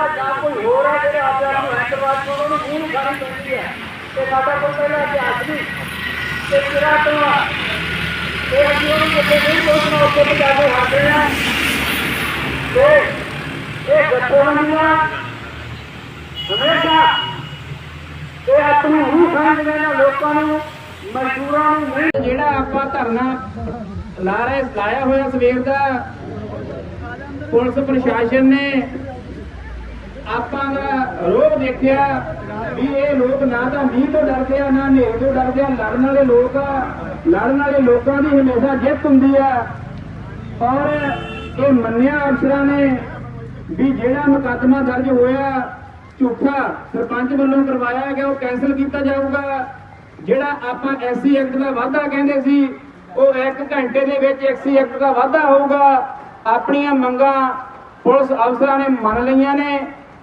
ਆ ਜਾਂ ਕੋਈ ਹੋਰ ਆ ਜਿਹੜੇ ਆਪਿਆਂ ਨੂੰ ਹੈਂਡਵਾਜ ਕੋਲ ਉਹਨੂੰ ਮੂੰਹ ਖਾਣੀ ਪੈਂਦੀ ਹੈ। ਤੇ ਸਾਡਾ ਕੋਈ ਪਹਿਲਾਂ ਇਤਿਹਾਸ ਨਹੀਂ ਤੇ ਕਿਹੜਾ ਤੋਂ ਆ, ਤੇ ਅਸੀਂ ਉਹਨੂੰ ਕਿਤੇ ਨਹੀਂ ਪਹੁੰਚਣਾ ਉੱਥੇ ਤੇ ਕੇ ਹਾਜ਼ਰ ਆ ਤੇ ਇਹ ਗੱਪੋਣੀਆਂ ਹਮੇਸ਼ਾ ਇਹ ਆਪਣੀ ਮੂੰਹ ਖਾਂਦੇ ਨੇ ਲੋਕਾਂ ਨੂੰ, ਮਜ਼ਦੂਰਾਂ ਨੂੰ ਨਹੀਂ। ਜਿਹੜਾ ਆਪਾਂ ਧਰਨਾ ਲਾ ਰਹੇ, ਲਾਇਆ ਹੋਇਆ ਸਵੇਰ ਦਾ, ਪੁਲਿਸ ਪ੍ਰਸ਼ਾਸਨ ਨੇ ਆਪਾਂ ਦਾ ਰੋਹ ਦੇਖਿਆ ਵੀ ਇਹ ਲੋਕ ਨਾ ਤਾਂ ਮੀਂਹ ਤੋਂ ਡਰਦੇ ਆ, ਨਾ ਹਨੇਰੇ ਤੋਂ ਡਰਦੇ ਆ, ਲੜਨ ਵਾਲੇ ਲੋਕ ਆ, ਲੜਨ ਵਾਲੇ ਲੋਕਾਂ ਦੀ ਹਮੇਸ਼ਾ ਜਿੱਤ ਹੁੰਦੀ ਆ। ਔਰ ਇਹ ਮੰਨਿਆ ਅਫਸਰਾਂ ਨੇ ਵੀ ਜਿਹੜਾ ਮੁਕੱਦਮਾ ਦਰਜ ਹੋਇਆ, ਝੂਠਾ ਸਰਪੰਚ ਵੱਲੋਂ ਕਰਵਾਇਆ ਗਿਆ, ਉਹ ਕੈਨਸਲ ਕੀਤਾ ਜਾਊਗਾ। ਜਿਹੜਾ ਆਪਾਂ ਐਸਸੀ ਐਕਟ ਦਾ ਵਾਅਦਾ ਕਹਿੰਦੇ ਸੀ, ਉਹ 1 ਘੰਟੇ ਦੇ ਵਿੱਚ ਐਸਸੀ ਐਕਟ ਦਾ ਵਾਅਦਾ ਹੋਊਗਾ। ਆਪਣੀਆਂ ਮੰਗਾਂ ਪੁਲਿਸ ਅਫਸਰਾਂ ਨੇ ਮੰਨ ਲਈਆਂ ਨੇ।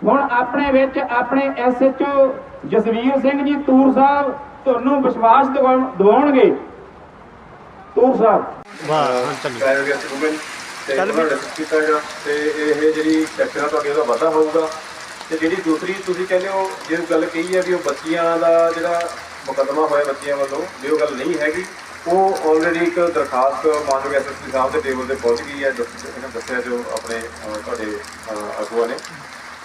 ਹੁਣ ਆਪਣੇ ਵਿੱਚ ਆਪਣੇ ਐਸਐਚਓ ਜਸਵੀਰ ਸਿੰਘ ਜੀ ਤੂਰ ਸਾਹਿਬ ਤੁਹਾਨੂੰ ਵਿਸ਼ਵਾਸ ਦਿਵਾਉਣ- ਦਿਵਾਉਣਗੇ। ਤੂਰ ਸਾਹਿਬ। ਤੇ ਕੀਤਾ ਇਹ ਜਿਹੜੀ ਸੈਕਟਰਾਂ ਤੁਹਾਡੇ ਉਹਦਾ ਵਾਧਾ ਹੋਊਗਾ ਤੇ ਜਿਹੜੀ ਦੂਸਰੀ ਤੁਸੀਂ ਕਹਿੰਦੇ ਹੋ ਜੇ ਗੱਲ ਕਹੀ ਹੈ ਵੀ ਉਹ ਬੱਚੀਆਂ ਦਾ ਜਿਹੜਾ ਮੁਕੱਦਮਾ ਹੋਇਆ ਬੱਚੀਆਂ ਵੱਲੋਂ ਵੀ ਉਹ ਗੱਲ ਨਹੀਂ ਹੈਗੀ ਉਹ ਆਲਰੇਡੀ ਇੱਕ ਦਰਖਾਸਤ ਮਾਨਯੋਗ ਐਸਐਸਪੀ ਸਾਹਿਬ ਦੇ ਟੇਬਲ ਤੇ ਪਹੁੰਚ ਗਈ ਹੈ ਇਹਨਾਂ ਦੱਸਿਆ ਜੋ ਆਪਣੇ ਤੁਹਾਡੇ ਅਗੂਆਂ ਨੇ।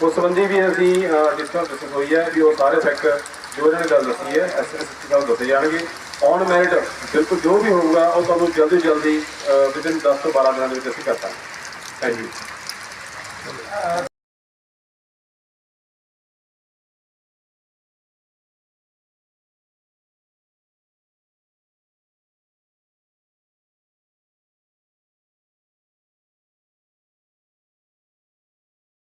ਉਸ ਸੰਬੰਧੀ ਵੀ ਅਸੀਂ ਡਿਸਕਸ ਡਿਸਕਸ ਹੋਈ ਹੈ ਵੀ ਉਹ ਸਾਰੇ ਫੈਕਟ ਜੋ ਇਹਨਾਂ ਨੇ ਗੱਲ ਦੱਸੀ ਹੈ ਐਸਐਸਪੀ ਸਾਹਿਬ ਦੱਸੇ ਜਾਣਗੇ। ਔਨ ਮੈਰਿਟ ਬਿਲਕੁਲ ਜੋ ਵੀ ਹੋਊਗਾ, ਉਹ ਤੁਹਾਨੂੰ ਜਲਦੀ ਜਲਦੀ ਵਿਦਿਨ 10 ਤੋਂ 12 ਦਿਨਾਂ ਦੇ ਵਿੱਚ ਅਸੀਂ ਕਰਤਾ ਥੈਂਕ ਯੂ